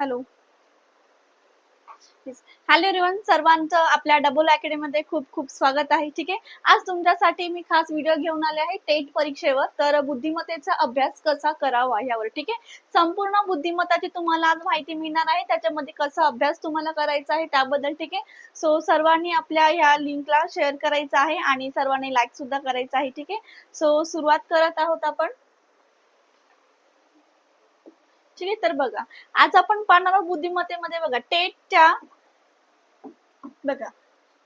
Hello hello everyone सर्वांचं आपल्या double अकॅडमीमध्ये खूप खूप स्वागत आहे. ठीक आहे? आज तुमच्यासाठी मी खास व्हिडिओ घेऊन आले आहे टेट परीक्षेवर. तर बुद्धिमत्तेचा अभ्यास कसा करावा यावर. ठीक आहे? संपूर्ण बुद्धिमत्ताची तुम्हाला आज माहिती मिळणार आहे. त्याच्यामध्ये कसा अभ्यास तुम्हाला करायचा आहे त्याबद्दल. ठीक आहे? सो सर्वांनी आपल्या ह्या लिंकला शेअर करायचं आहे आणि सर्वांनी लाईक सुद्धा करायचं आहे. ठीक आहे? सो सुरुवात करत आहोत आपण. ठीक आहे तर बघा आज आपण पाहणार आहोत बुद्धिमत्तेमध्ये बघा टेटच्या बघा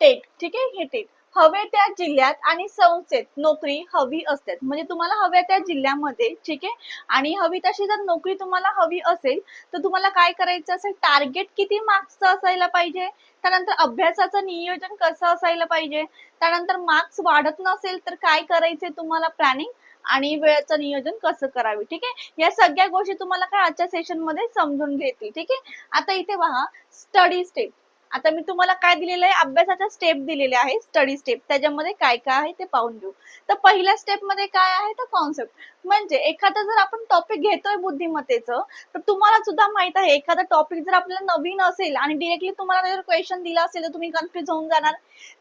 टेट ठीक आहे? हे टेट. हवे त्या जिल्ह्यात आणि संस्थेत नोकरी हवी असते म्हणजे तुम्हाला हव्या त्या जिल्ह्यामध्ये ठीक आहे? आणि हवी तशी जर नोकरी तुम्हाला हवी असेल तर तुम्हाला काय करायचं असेल? टार्गेट किती मार्क्सचं असायला पाहिजे? त्यानंतर अभ्यासाचं नियोजन कसं असायला पाहिजे? त्यानंतर मार्क्स वाढत नसेल तर काय करायचे तुम्हाला? प्लॅनिंग आणि वेळेचं नियोजन कसं करावे ठीक आहे? या सगळ्या गोष्टी तुम्हाला काय आजच्या सेशनमध्ये समजून घेतील ठीक आहे? आता इथे पहा स्टडी स्टेप आता मी तुम्हाला काय दिलेलं आहे? अभ्यासाच्या स्टेप दिलेले आहे स्टडी स्टेप त्याच्यामध्ये काय काय आहे ते पाहून घेऊ. तर पहिल्या स्टेपमध्ये काय आहे? तर कॉन्सेप्ट म्हणजे एखादा जर आपण टॉपिक घेतोय बुद्धिमत्तेचं तर तुम्हाला सुद्धा माहीत आहे एखादा टॉपिक जर आपल्याला नवीन असेल आणि डिरेक्टली तुम्हाला जर क्वेश्चन दिला असेल तर तुम्ही कन्फ्युज होऊन जाणार.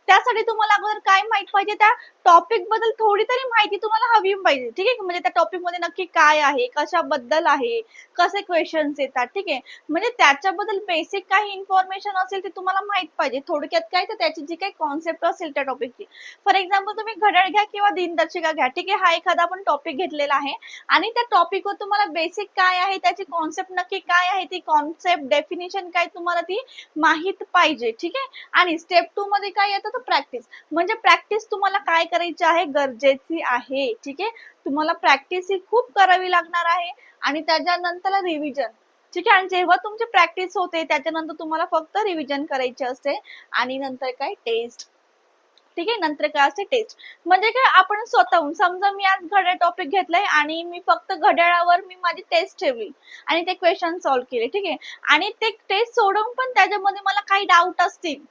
त्यासाठी तुम्हाला अगोदर काय माहीत पाहिजे? त्या टॉपिकबद्दल थोडी तरी माहिती तुम्हाला हवी पाहिजे ठीक आहे? म्हणजे त्या टॉपिकमध्ये नक्की काय आहे कशाबद्दल आहे कसे क्वेश्चन्स येतात ठीक आहे? म्हणजे त्याच्याबद्दल बेसिक काही इन्फॉर्मेशन असेल ते तुम्हाला माहीत पाहिजे. थोडक्यात काय तर त्याची जी काही कॉन्सेप्ट असेल त्या टॉपिकची फॉर एक्झाम्पल तुम्ही घड्याळ घ्या किंवा दिनदर्शिका घ्या ठीक आहे? हा एखादा आपण टॉपिक घेतलेला आहे. आणि त्या टॉपिकवर तुम्हाला बेसिक काय आहे त्याची कॉन्सेप्ट नक्की काय आहे ती कॉन्सेप्ट डेफिनेशन काय तुम्हाला ती माहीत पाहिजे ठीक आहे? आणि स्टेप टू मध्ये काय येतं तर प्रॅक्टिस म्हणजे प्रॅक्टिस तुम्हाला काय करायची आहे गरजेची आहे ठीक आहे? तुम्हाला प्रॅक्टिस ही खूप करावी लागणार आहे. आणि त्याच्यानंतर रिव्हिजन ठीक आहे? आणि जेव्हा तुमची प्रॅक्टिस होते त्याच्यानंतर तुम्हाला फक्त रिव्हिजन करायचे असते. आणि नंतर काय? टेस्ट ठीक आहे? नंतर काय असते टेस्ट म्हणजे काय आपण स्वतःहून समजा मी आज घड्याळ टॉपिक घेतलाय आणि मी फक्त घड्याळावर मी माझी टेस्ट ठेवली आणि ते क्वेश्चन सॉल्व्ह केले ठीक आहे? आणि ते टेस्ट सोडून पण त्याच्यामध्ये मला काही डाऊट असतील.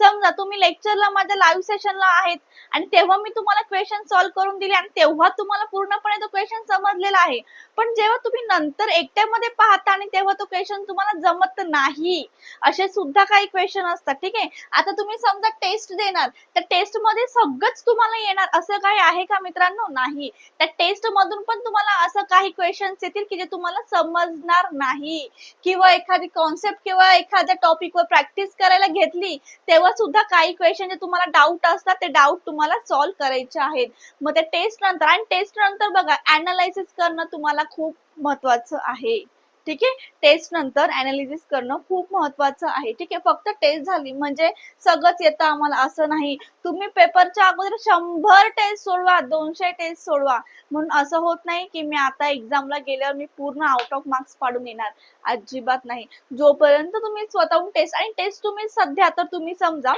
समजा तुम्ही लेक्चरला माझ्या लाईव्ह सेशनला आहेत आणि तेव्हा मी तुम्हाला क्वेश्चन सॉल्व्ह करून दिले आणि तेव्हा तुम्हाला पूर्णपणे तो क्वेश्चन समजलेला आहे. पण जेव्हा तुम्ही नंतर एकट्यामध्ये पाहता आणि तेव्हा तो क्वेश्चन तुम्हाला जमत नाही असे सुद्धा काही क्वेश्चन असतात ठीक आहे? आता तुम्ही समजा टेस्ट देणार त्या टेस्टमध्ये सगळंच तुम्हाला येणार असं काही आहे का मित्रांनो? नाही. त्या टेस्ट मधून पण तुम्हाला असं काही क्वेश्चन्स येतील की जे तुम्हाला समजणार नाही. किंवा एखादी कॉन्सेप्ट किंवा एखाद्या टॉपिकवर प्रॅक्टिस करायला घेतली तेव्हा सुद्धा काही क्वेश्चन जे तुम्हाला डाऊट असतात ते डाऊट तुम्हाला सॉल्व्ह करायचे आहेत. मग ते टेस्ट नंतर आणि टेस्ट नंतर बघा अनालायसिस करणं तुम्हाला खूप महत्वाचं आहे. ठीक आहे? टेस्ट नंतर अनालिसिस करणं खूप महत्वाचं आहे. ठीक आहे? फक्त टेस्ट झाली म्हणजे सगळंच येतं आम्हाला असं नाही. तुम्ही पेपरच्या अगोदर शंभर टेस्ट सोडवा दोनशे टेस्ट सोडवा. म्हणून असं होत नाही की मी आता एक्झामला गेल्यावर मी पूर्ण आउट ऑफ मार्क्स पाडून येणार. अजिबात नाही. जोपर्यंत तुम्ही स्वतःहून टेस्ट आणि टेस्ट तुम्ही सध्या तर तुम्ही समजा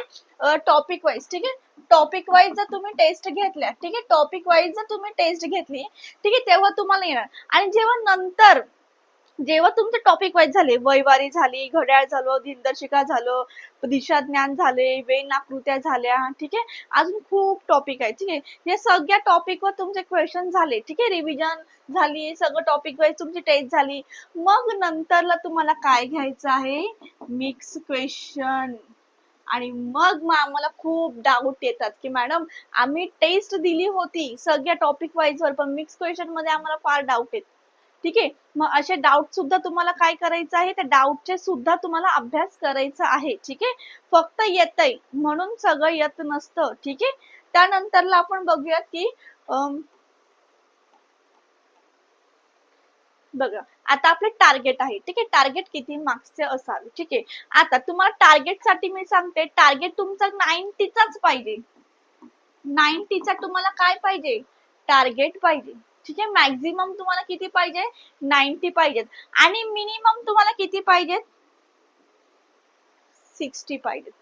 टॉपिक वाईज ठीक आहे? टॉपिक वाईज जर तुम्ही टेस्ट घेतल्या ठीक आहे? टॉपिक वाईज जर तुम्ही टेस्ट घेतली ठीक आहे? तेव्हा तुम्हाला येणार. आणि जेव्हा नंतर जेव्हा तुमचे टॉपिक वाईज झाले वैवारी झाली घड्याळ झालं दिनदर्शिका झालं दिशा ज्ञान झाले वेन आकृत्या झाल्या ठीक आहे? अजून खूप टॉपिक आहे ठीक आहे? या सगळ्या टॉपिकवर तुमचे क्वेश्चन झाले ठीक आहे? रिव्हिजन झाली सगळं टॉपिक वाईज तुमची टेस्ट झाली. मग नंतरला तुम्हाला काय घ्यायचं आहे? मिक्स क्वेश्चन आणि मग मग आम्हाला खूप डाऊट येतात की मॅडम आम्ही टेस्ट दिली होती सगळ्या टॉपिक वाईज वर पण मिक्स क्वेश्चनमध्ये आम्हाला फार डाऊट येत ठीक आहे? मग असे डाऊट सुद्धा तुम्हाला काय करायचं आहे? त्या डाऊटचे सुद्धा तुम्हाला अभ्यास करायचा आहे ठीक आहे? फक्त येतय म्हणून सगळं येत नसतं ठीक आहे? त्यानंतरला आपण बघूयात की बघा आता आपले टार्गेट आहे ठीक आहे? टार्गेट किती मार्क्सचे असावे ठीक आहे? आता तुम्हाला टार्गेटसाठी मी सांगते टार्गेट तुमचा नाईन्टीचाच पाहिजे. नाईन्टीचा तुम्हाला काय पाहिजे? टार्गेट पाहिजे. ठीक आहे? मॅक्झिमम तुम्हाला किती पाहिजे? नाईन्टी पाहिजेत. आणि मिनिमम तुम्हाला किती पाहिजेत? सिक्स्टी पाहिजेत.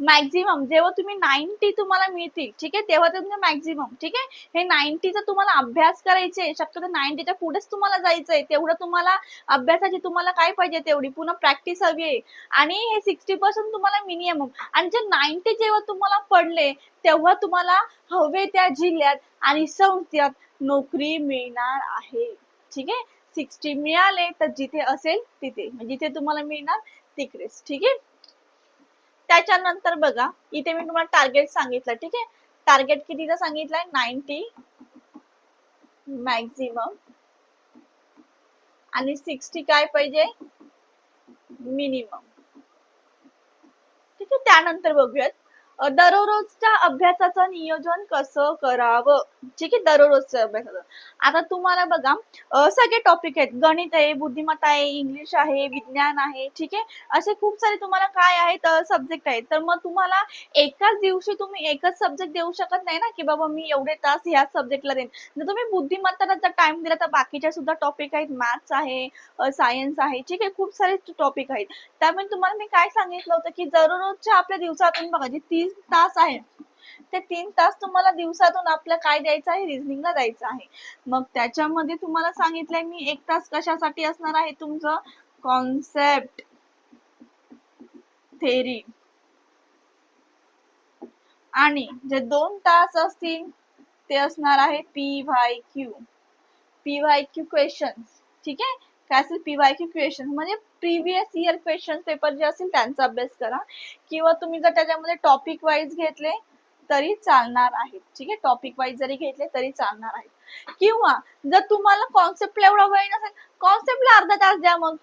मॅक्झिमम जेव्हा तुम्ही नाईन्टी तुम्हाला मिळतील ठीक आहे? तेव्हा तुमचं मॅक्झिमम ठीक आहे? हे नाईन्टीचा तुम्हाला अभ्यास करायचे शक्यतो नाईन्टीच्या पुढेच तुम्हाला जायचंय. तेवढं तुम्हाला अभ्यासाची तुम्हाला काय पाहिजे तेवढी? पुन्हा प्रॅक्टिस हवी आहे. आणि हे सिक्स्टी पर्सेंट तुम्हाला मिनिमम आणि जे नाईन्टी जेव्हा तुम्हाला पडले तेव्हा तुम्हाला हवे त्या जिल्ह्यात आणि संस्थेत नोकरी मिळणार आहे. ठीक आहे? सिक्स्टी मिळाले तर जिथे असेल तिथे. म्हणजे जिथे तुम्हाला मिळणार तिकडेच. ठीक आहे? त्याच्यानंतर बघा इथे मी तुम्हाला टार्गेट सांगितलं. ठीक आहे? टार्गेट कितीचा सांगितलंय? नाईन्टी मॅक्झिमम आणि सिक्स्टी काय पाहिजे? मिनिमम ठीक आहे? त्यानंतर बघूयात. दररोजच्या अभ्यासाचं नियोजन कसं करावं? ठीक आहे दररोजच्या अभ्यासाचं आता तुम्हाला बघा सगळे टॉपिक आहेत. गणित आहे बुद्धिमत्ता आहे इंग्लिश आहे विज्ञान आहे ठीक आहे? असे खूप सारे तुम्हाला काय आहेत सब्जेक्ट आहेत. तर मग तुम्हाला एकाच दिवशी तुम्ही एकच सब्जेक्ट देऊ शकत नाही ना की बाबा मी एवढे तास ह्या सब्जेक्टला देईन. जर तुम्ही बुद्धिमत्ताला जर टाइम दिला तर बाकीच्या सुद्धा टॉपिक आहेत. मॅथ्स आहे सायन्स आहे ठीक आहे? खूप सारे टॉपिक आहेत. त्यामुळे तुम्हाला मी काय सांगितलं होतं की दररोजच्या आपल्या दिवसातून बघा जे तीस तास आहे ते तीन तास तुम्हाला दिवसातून आपलं काय द्यायचं आहे रिझनिंगला द्यायचं आहे. मग त्याच्यामध्ये तुम्हाला सांगितलंय मी एक तास कशासाठी असणार आहे तुमचं? कॉन्सेप्ट थेरी आणि जे दोन तास असतील ते असणार आहे P Y Q P Y Q question ठीक आहे? काय असेल पी वाय क्यू क्वेश्चन म्हणजे प्रिव्हियस इयर क्वेश्चन पेपर जे असतील त्यांचा अभ्यास करा. किंवा तुम्ही जर त्याच्यामध्ये टॉपिक वाईज घेतले तरी चालणार आहेत. ठीक आहे? टॉपिक वाईज जरी घेतले तरी चालणार आहेत. किंवा जर तुम्हाला कॉन्सेप्टला एवढा वेळ नसेल कॉन्सेप्टला अर्धा तास द्या मग.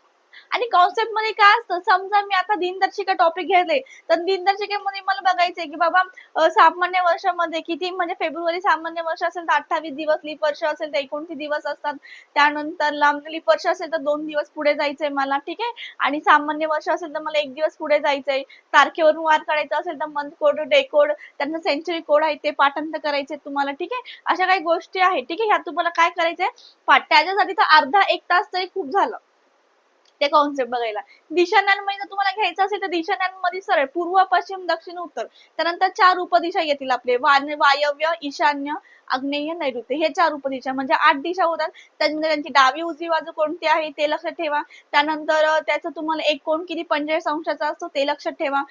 आणि कॉन्सेप्टमध्ये काय असतं समजा मी आता दिनदर्शिका टॉपिक घेतले तर दिनदर्शिकेमध्ये मला बघायचंय की बाबा सामान्य वर्षामध्ये किती म्हणजे फेब्रुवारी सामान्य वर्ष असेल तर अठ्ठावीस दिवस लिप वर्ष असेल तर एकोणतीस दिवस असतात. त्यानंतर लांब वर्ष असेल तर दोन दिवस पुढे जायचंय मला ठीक आहे? आणि सामान्य वर्ष असेल तर मला एक दिवस पुढे जायचंय. तारखेवरून वार काढायचा असेल तर मंथ कोड डे कोड त्यांना सेंचुरी कोड आहे ते पाठांतर करायचे तुम्हाला ठीक आहे? अशा काही गोष्टी आहेत ठीक आहे? ह्या तुम्हाला काय करायचंय? त्याच्यासाठी तर अर्धा एक तास तरी खूप झालं. ते कॉन्सेप्ट बघायला. दिशानांमध्ये जर तुम्हाला घ्यायचं असेल तर दिशानांमध्ये सरळ पूर्व पश्चिम दक्षिण उत्तर. त्यानंतर चार उपदिशा येतील आपले. वान- वायव्य ईशान्य आग्नेय नैऋत्य हे चार उपदिशा म्हणजे आठ दिशा होतात. त्याच्यामध्ये त्यांची डावी उजवी बाजू कोणती आहे ते लक्षात ठेवा. त्यानंतर त्याचं तुम्हाला एक कोण किती पंचेचाळीस अंशाचा असतो ते लक्षात ठेवा.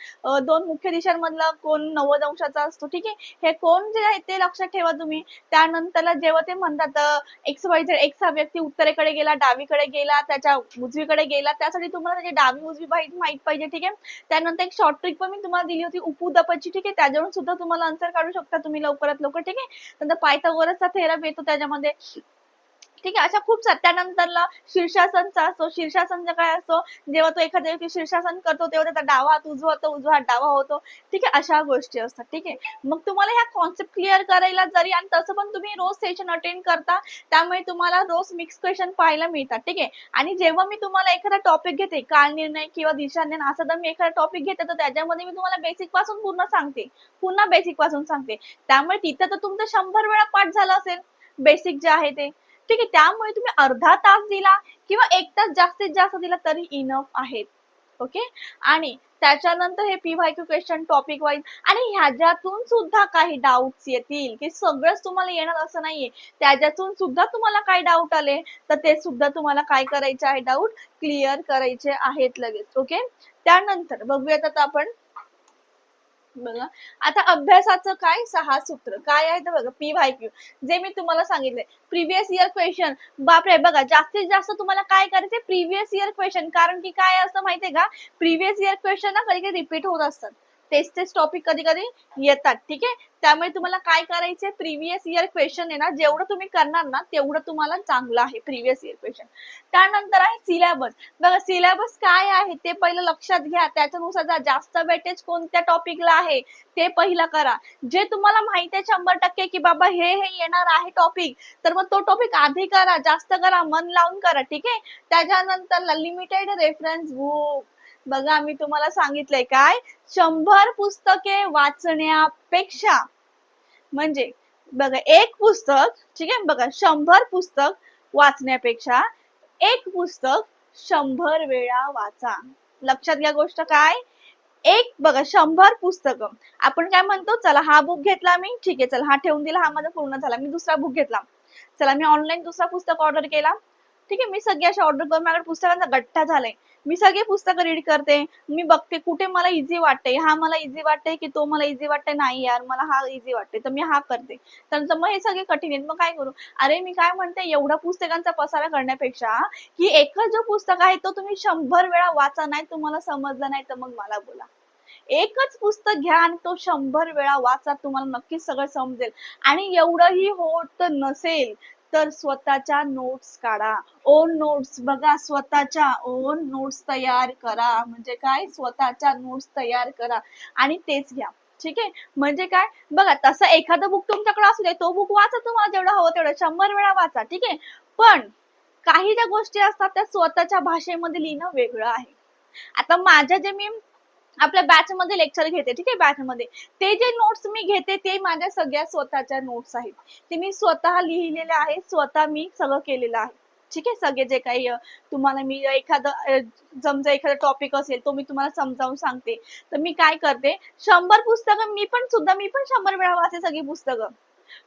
दोन मुख्य दिशांमधला कोण नव्वद अंशाचा असतो ठीक आहे? हे कोण जे आहे ते लक्षात ठेवा तुम्ही. त्यानंतर जेव्हा ते म्हणतात एक्स वाय जर एक्स हा व्यक्ती उत्तरेकडे गेला डावीकडे गेला त्याच्या उजवीकडे गेला त्यासाठी तुम्हाला त्याची डावी उजवी माहीत माहीत पाहिजे ठीक आहे? त्यानंतर एक शॉर्ट ट्रिक पण मी तुम्हाला दिली होती उपुदपची ठीक आहे? त्याच्यावरून सुद्धा तुम्हाला आन्सर काढू शकता तुम्ही लवकरात लवकर ठीक आहे? नंतर पायथागोरसचा थेरम येतो त्याच्यामध्ये ठीक आहे अशा खूप त्यानंतरला शीर्षासनचा असतो शीर्षासनचा काय असतो जेव्हा तो एखाद्या व्यक्ती शीर्षासन करतो तेव्हा त्याचा डावा हात उजवा होतो उजवा हात डावा होतो. ठीक आहे अशा गोष्टी असतात. ठीक आहे मग तुम्हाला ह्या कॉन्सेप्ट क्लिअर करायला जरी आणि तसं पण तुम्ही रोज सेशन अटेंड करता त्यामुळे तुम्हाला रोज मिक्स क्वेश्चन पाहायला मिळतात. ठीक आहे आणि जेव्हा मी तुम्हाला एखादा टॉपिक घेते काळ निर्णय किंवा दिशाज्ञान असं जर मी एखादा टॉपिक घेते तर त्याच्यामध्ये मी तुम्हाला बेसिकपासून पूर्ण सांगते. पुन्हा बेसिकपासून सांगते. त्यामुळे तिथं तर तुमचं शंभर वेळा पाठ झाला असेल. बेसिक जे आहे ते. ठीक आहे त्यामुळे तुम्ही अर्धा तास दिला किंवा एक तास जास्तीत जास्त दिला तरी इनफ आहेत. ओके आणि त्याच्यानंतर हे P Y Q question topic wise आणि ह्याच्यातून सुद्धा काही डाऊट्स येतील की सगळंच तुम्हाला येणार असं नाहीये. त्याच्यातून सुद्धा तुम्हाला काय डाऊट आले तर ते सुद्धा तुम्हाला काय करायचे आहे डाऊट क्लिअर करायचे आहेत लगेच. ओके त्यानंतर बघूयात आता आपण बघा. आता अभ्यासाचं काय? सहा सूत्र. काय आहे तर बघा. पी वाय क्यू जे मी तुम्हाला सांगितले प्रिव्हियस इयर क्वेश्चन बापरे बघा. जास्तीत जास्त तुम्हाला काय करायचे प्रिव्हियस इयर क्वेश्चन कारण की काय असतं माहितीये का? प्रिव्हियस इयर क्वेश्चन ना कधी कधी रिपीट होत असतात. तेच तेच टॉपिक कधी कधी येतात ठीक आहे? त्यामुळे तुम्हाला काय करायचे प्रिव्हियस इयर क्वेश्चन आहे ना जेवढं तुम्ही करणार ना तेवढं तुम्हाला चांगलं आहे प्रिव्हियस इयर क्वेश्चन त्यानंतर आहे सिलेबस बघा सिलेबस काय आहे? ते पहिलं लक्षात घ्या. त्याच्यानुसार जा. जास्त वेटेज कोणत्या टॉपिकला आहे? ते पहिलं करा. जे तुम्हाला माहिती आहे शंभर टक्के की बाबा हे हे येणार आहे टॉपिक तर मग तो टॉपिक आधी करा. जास्त करा मन लावून करा ठीक आहे? त्याच्यानंतर लिमिटेड रेफरन्स बुक बघा मी तुम्हाला सांगितलंय काय? शंभर पुस्तके वाचण्यापेक्षा म्हणजे बघा एक पुस्तक ठीक आहे? बघा शंभर पुस्तक वाचण्यापेक्षा एक पुस्तक शंभर वेळा वाचा. लक्षात घ्या गोष्ट काय? एक बघा शंभर पुस्तक. आपण काय म्हणतो? चला हा बुक घेतला मी ठीक आहे चला हा ठेवून दिला हा माझा पूर्ण झाला मी दुसरा बुक घेतला. चला मी ऑनलाईन दुसरा पुस्तक ऑर्डर केला. ठीक आहे मी सगळी अशी ऑर्डर करून माझ्याकडे पुस्तकांचा गठ्ठा झालाय. मी सगळे पुस्तकं रीड करते. मी बघते कुठे मला इझी वाटते हा मला इझी वाटते की तो मला इझी वाटते नाही यार मला हा इझी वाटते तर मी हा करते. तर मग हे सगळे कठीण आहेत. मग काय करू? अरे मी काय म्हणते एवढा पुस्तकांचा पसारा करण्यापेक्षा की एकच जो पुस्तक आहे तो तुम्ही शंभर वेळा वाचा नाही तुम्हाला समजलं नाही तर मग मला बोला. एकच पुस्तक घ्या आणि तो शंभर वेळा वाचा तुम्हाला नक्कीच सगळं समजेल. आणि एवढंही होत नसेल तर स्वतःच्या नोट्स काढा. ओन नोट्स बघा स्वतःच्या ओन नोट्स तयार करा. म्हणजे काय? स्वतःच्या नोट्स तयार करा. आणि तेच घ्या. ठीक आहे? म्हणजे काय? बघा तसं एखादं बुक तुमच्याकडे असू दे तो बुक वाचा तुम्हाला जेवढा हवं तेवढं. शंभर वेळा वाचा ठीक आहे? पण काही ज्या गोष्टी असतात त्या स्वतःच्या भाषेमध्ये लिहिणं वेगळं आहे. आता माझ्या जे मी आपल्या बॅच मध्ये लेक्चर घेते ठीक आहे बॅच मध्ये. ते जे नोट्स मी घेते ते माझ्या सगळ्या स्वतःच्या नोट्स आहेत. ते मी स्वतः लिहिलेले आहेत स्वतः मी सगळं केलेलं आहे. ठीक आहे सगळे जे काही तुम्हाला मी एखादं समजा एखादा टॉपिक असेल तो मी तुम्हाला समजावून सांगते. तर मी काय करते शंभर पुस्तकं मी पण सुद्धा मी पण शंभर वेळा वाचते सगळी पुस्तकं.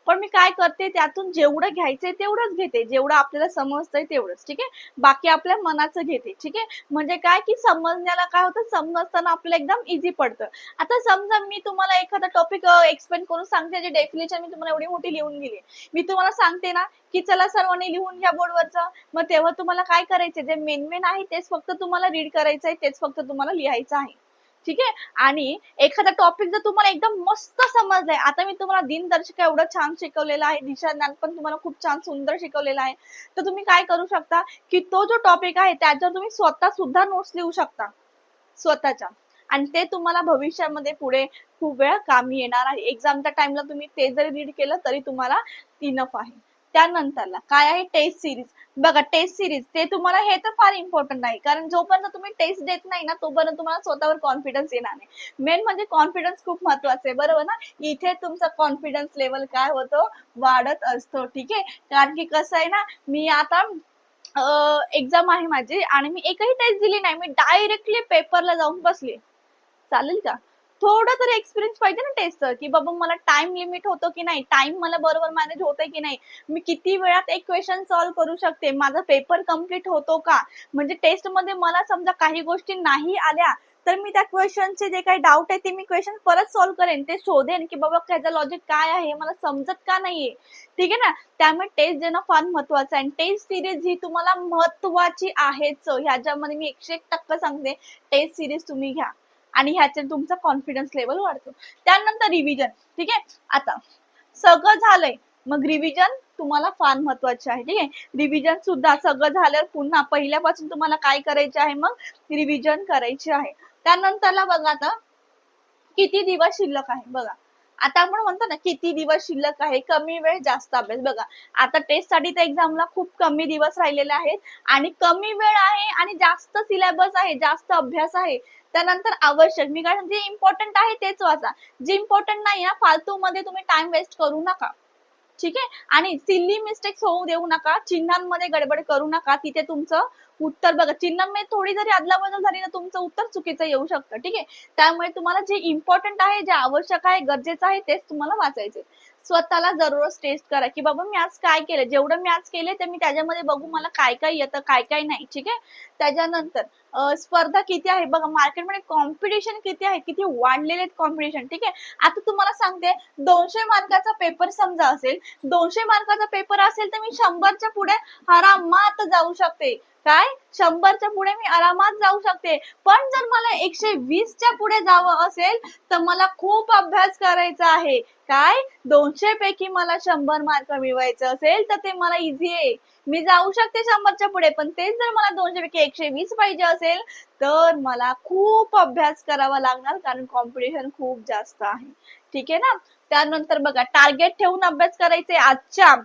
पण मी काय करते त्यातून जेवढं घ्यायचंय तेवढंच घेते. जेवढं आपल्याला समजतंय तेवढंच ठीक आहे? बाकी आपल्या मनाचं घेते ठीक आहे? म्हणजे काय की समजण्याला काय होतं समजताना आपल्याला एकदम इझी पडतं. आता समजा मी तुम्हाला एखादा टॉपिक एक्सप्लेन करून सांगते जे डेफिनेशन मी तुम्हाला एवढी मोठी लिहून गेली मी तुम्हाला सांगते ना की चला सर्वांनी लिहून घ्या बोर्डवरचं. मग तेव्हा तुम्हाला काय करायचं जे मेन मेन आहे तेच फक्त तुम्हाला रीड करायचं आहे तेच फक्त तुम्हाला लिहायचं आहे. ठीक आहे? आणि एखादा टॉपिक जर तुम्हाला एकदम मस्त समजलाय आता मी तुम्हाला दिनदर्शिका एवढं छान शिकवलेलं आहे दिशा ज्ञान पण तुम्हाला खूप छान सुंदर शिकवलेलं आहे. तर तुम्ही काय करू शकता की तो जो टॉपिक आहे त्याच्यावर तुम्ही स्वतः सुद्धा नोट्स लिहू शकता. स्वतःच्या. आणि ते तुम्हाला भविष्यामध्ये पुढे खूप वेळा कामी येणार आहे. एक्झामच्या टाइमला तुम्ही ते जरी रीड केलं तरी तुम्हाला इनफ आहे. त्यानंतरला काय आहे टेस्ट सिरीज बघा टेस्ट सिरीज ते तुम्हाला हे तर फार इम्पॉर्टंट नाही कारण जोपर्यंत तुम्ही टेस्ट देत नाही ना तोपर्यंत तुम्हाला स्वतःवर कॉन्फिडन्स येणार नाही. मेन म्हणजे कॉन्फिडन्स खूप महत्वाचं आहे बरोबर ना? इथे तुमचा कॉन्फिडन्स लेवल काय होतो? वाढत असतो ठीक आहे? कारण की कसं आहे ना मी आता एक्झाम आहे माझी आणि मी एकही टेस्ट दिली नाही. मी डायरेक्टली पेपरला जाऊन बसले. चालेल का? थोडं तरी एक्सपिरियन्स पाहिजे ना टेस्टचं की बाबा मला टाइम लिमिट होतो की नाही? टाइम मला बरोबर मॅनेज होतंय की नाही? मी किती वेळात एक क्वेश्चन सॉल्व्ह करू शकते? माझा पेपर कंप्लीट होतो का? म्हणजे टेस्टमध्ये मला समजा काही गोष्टी नाही आल्या तर मी त्या क्वेश्चनचे जे काही डाऊट आहे ते मी क्वेश्चन परत सॉल्व्ह करेन. ते शोधेन की बाबा त्याचं लॉजिक काय आहे? मला समजत का नाहीये? ठीक आहे ना? त्यामुळे टेस्ट देणं फार महत्वाचं आहे. आणि टेस्ट सिरीज ही तुम्हाला महत्वाची आहेच. ह्याच्यामध्ये मी एकशे एक टक्का सांगते. टेस्ट सिरीज तुम्ही घ्या. आणि ह्याच्यात तुमचा कॉन्फिडन्स लेवल वाढतो. त्यानंतर रिव्हिजन ठीक आहे? आता सगळं झालंय. मग रिव्हिजन तुम्हाला फार महत्त्वाचे आहे. ठीक आहे? रिव्हिजन सुद्धा सगळं झाल्यावर पुन्हा पहिल्यापासून तुम्हाला काय करायचे आहे? मग रिव्हिजन करायचे आहे. त्यानंतरला बघा आता किती दिवस शिल्लक आहे? बघा. आता आपण म्हणतो ना किती दिवस शिल्लक आहे? कमी वेळ जास्त अभ्यास. बघा आता टेस्टसाठी तर एक्झामला खूप कमी दिवस राहिलेले आहेत आणि कमी वेळ आहे आणि जास्त सिलेबस आहे जास्त अभ्यास आहे त्यानंतर आवश्यक. मी काय जे इम्पॉर्टंट आहे तेच वाचा. जे इम्पॉर्टंट नाही ना फालतू मध्ये तुम्ही टाइम वेस्ट करू नका. ठीक आहे? आणि सिल्ली मिस्टेक्स होऊ देऊ नका चिन्हांमध्ये गडबड करू नका. तिथे तुमचं उत्तर बघा चिन्हांमध्ये थोडी जरी अदलाबदल झाली ना तुमचं उत्तर चुकीचं येऊ शकतं ठीक आहे? त्यामुळे तुम्हाला जे इम्पॉर्टंट आहे जे आवश्यक आहे गरजेचं आहे तेच तुम्हाला वाचायचे स्वतःला जरूरच टेस्ट करा की बाबा मी आज काय केलं? जेवढं मी आज केले ते मी त्याच्यामध्ये बघू मला काय काय येतं काय काय नाही ठीक आहे? त्याच्यानंतर स्पर्धा किती आहे? बघा मार्केटमध्ये कॉम्पिटिशन किती आहे? किती वाढलेले कॉम्पिटिशन ठीक आहे? आता तुम्हाला सांगते दोनशे मार्काचा पेपर समजा असेल दोनशे मार्काचा पेपर असेल तर मी शंभरच्या पुढे हरामात जाऊ शकते. काय? शंभरच्या पुढे मी आरामात जाऊ शकते. पण जर मला एकशे वीसच्या पुढे जावं असेल तर मला खूप अभ्यास करायचा आहे. काय? दोनशे पैकी मला शंभर मार्क मिळवायचं असेल तर ते मला इझी आहे. मी जाऊ शकते शंभरच्या पुढे पण तेच जर मला दोनशे पैकी एकशे वीस पाहिजे असेल तर मला खूप अभ्यास करावा लागणार कारण कॉम्पिटिशन खूप जास्त आहे. ठीक आहे ना? त्यानंतर बघा टार्गेट ठेवून अभ्यास करायचे आजच्या.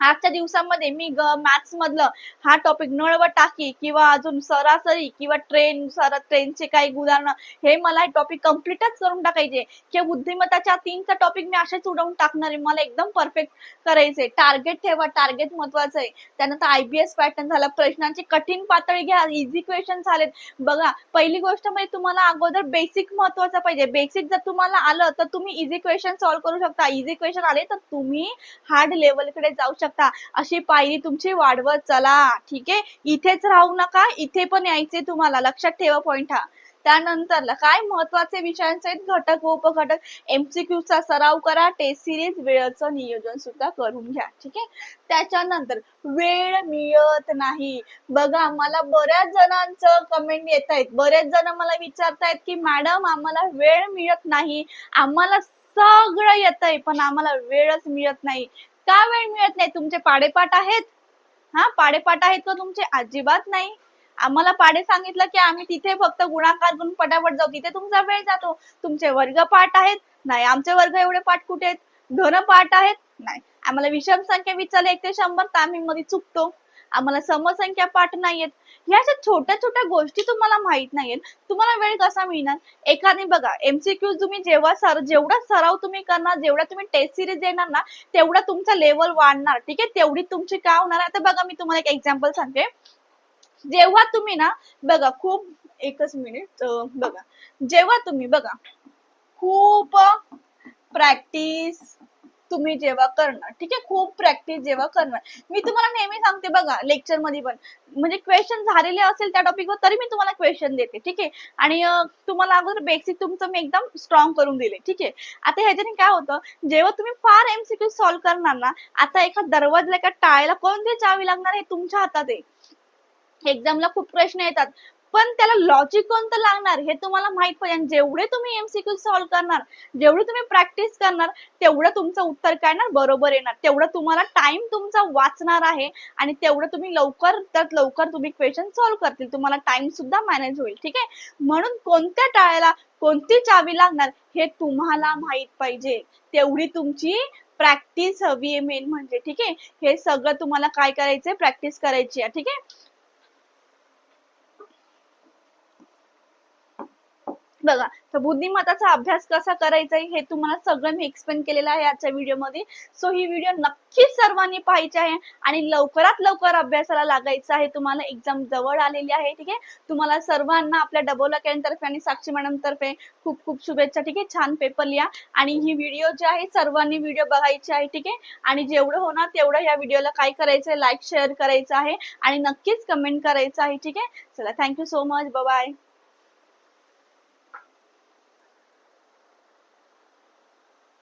आजच्या दिवसामध्ये मी मॅथ्स मधलं हा टॉपिक नळ व टाकी किंवा अजून सरासरी किंवा ट्रेन सर ट्रेनचे काही उदाहरणं हे मला टॉपिक कम्प्लीटच करून टाकायचे. किंवा बुद्धिमत्ताच्या तीनचा टॉपिक मी असेच उडवून टाकणार आहे. मला एकदम परफेक्ट करायचे टार्गेट ठेवा टार्गेट महत्वाचं आहे. त्यानंतर आयबीएस पॅटर्न झाला. प्रश्नांची कठीण पातळी घ्या. इझी क्वेश्चन झालेत. बघा पहिली गोष्ट म्हणजे तुम्हाला अगोदर बेसिक महत्वाचं पाहिजे. बेसिक जर तुम्हाला आलं तर तुम्ही इझी क्वेश्चन सॉल्व्ह करू शकता. इझी क्वेश्चन आले तर तुम्ही हार्ड लेवलकडे जाऊ शकता. शकता. अशी पायरी तुमची वाढवत चला. ठीक आहे? इथेच राहू नका. इथे पण यायचे तुम्हाला. लक्षात ठेवा पॉइंट हा. त्यानंतर काय महत्त्वाचे विषयांचे आहेत? घटक व उपघटक. एमसीक्यू चा सराव करा. टेस्ट सिरीज वेळेचं नियोजन सुद्धा करून घ्या. ठीक आहे? त्याच्यानंतर वेळ मिळत नाही. बघा मला बऱ्याच जणांचं कमेंट येत आहेत. बरेच जण मला विचारतायत की मॅडम आम्हाला वेळ मिळत नाही. आम्हाला सगळं येतंय पण आम्हाला वेळच मिळत नाही. का वेळ मिळत नाही. तुमचे पाडेपाठ आहेत. हा पाडेपाठ आहेत का तुमचे? अजिबात नाही. आम्हाला पाडे सांगितलं की आम्ही तिथे फक्त गुणाकार करून पटापट जाऊ. तिथे तुमचा वेळ जातो. तुमचे वर्ग पाठ आहेत. नाही आमचे वर्ग एवढे पाठ कुठे आहेत? धन पाठ आहेत. नाही आम्हाला विषम संख्या विचारले. एक ते शंभर तर आम्ही मध्ये चुकतो. आम्हाला समसंख्या पाठ नाहीयेत. ह्या अशा छोट्या छोट्या गोष्टी तुम्हाला माहीत नाहीयेत तुम्हाला वेळ कसा मिळणार? एखादी बघा एमसीक्यू तुम्ही जेव्हा सर जेवढा सराव तुम्ही करणार जेवढा तुम्ही टेस्ट सिरीज देणार ना तेवढा तुमचा लेवल वाढणार. ठीक आहे? तेवढी तुमची काय होणार आता बघा मी तुम्हाला एक एक्झाम्पल सांगते. जेव्हा तुम्ही ना बघा खूप एकच मिनिट बघा. जेव्हा तुम्ही बघा खूप प्रॅक्टिस तुम्ही जेव्हा करणार ठीक आहे? खूप प्रॅक्टिस जेव्हा करणार. मी तुम्हाला नेहमी सांगते बघा लेक्चरमध्ये पण. म्हणजे क्वेश्चन झालेले असेल त्या टॉपिकवर तरी मी तुम्हाला क्वेश्चन देते ठीक आहे? आणि तुम्हाला अगोदर बेसिक तुमचं मी एकदम स्ट्रॉंग करून दिले ठीक आहे? आता ह्याच्याने काय होतं जेव्हा तुम्ही फार एमसीक्यू सॉल्व्ह करणार ना आता एका दरवाजला एका टाळ्याला कोणती चावी लागणार हे तुमच्या हातात आहे. एक्झामला खूप प्रश्न येतात. पण त्याला लॉजिक कोणतं लागणार हे तुम्हाला माहीत पाहिजे. आणि जेवढे तुम्ही एमसीक्यू सॉल्व्ह करणार जेवढे तुम्ही प्रॅक्टिस करणार तेवढं तुमचं उत्तर काय येणार बरोबर येणार. तेवढं तुम्हाला टाइम तुमचा वाचणार आहे आणि तेवढं तुम्ही लवकर त्यात लवकर तुम्ही क्वेश्चन सॉल्व्ह करतील. तुम्हाला टाइम सुद्धा मॅनेज होईल. ठीक आहे? म्हणून कोणत्या टाळ्याला कोणती चावी लागणार हे तुम्हाला माहीत पाहिजे. तेवढी तुमची प्रॅक्टिस हवी आहे मेन म्हणजे. ठीक आहे? हे सगळं तुम्हाला काय करायचंय? प्रॅक्टिस करायची आहे. ठीक आहे? बघा तर बुद्धिमत्ताचा अभ्यास कसा करायचा आहे हे तुम्हाला सगळं मी एक्सप्लेन केलेलं आहे आजच्या व्हिडिओमध्ये सो ही व्हिडिओ नक्कीच सर्वांनी पाहायची आहे आणि लवकरात लवकर अभ्यासाला लागायचं आहे. तुम्हाला एक्झाम जवळ आलेली आहे ठीक आहे? तुम्हाला सर्वांना आपल्या डबल तर्फे आणि साक्षी मॅडम तर्फे खूप खूप शुभेच्छा ठीक आहे? छान पेपर लिहा. आणि ही व्हिडिओ जी आहे सर्वांनी व्हिडिओ बघायची आहे ठीक आहे? आणि जेवढं होणार तेवढं या व्हिडिओला काय करायचं आहे लाईक शेअर करायचं आहे. आणि नक्कीच कमेंट करायचं आहे ठीक आहे? चला थँक्यू सो मच बाय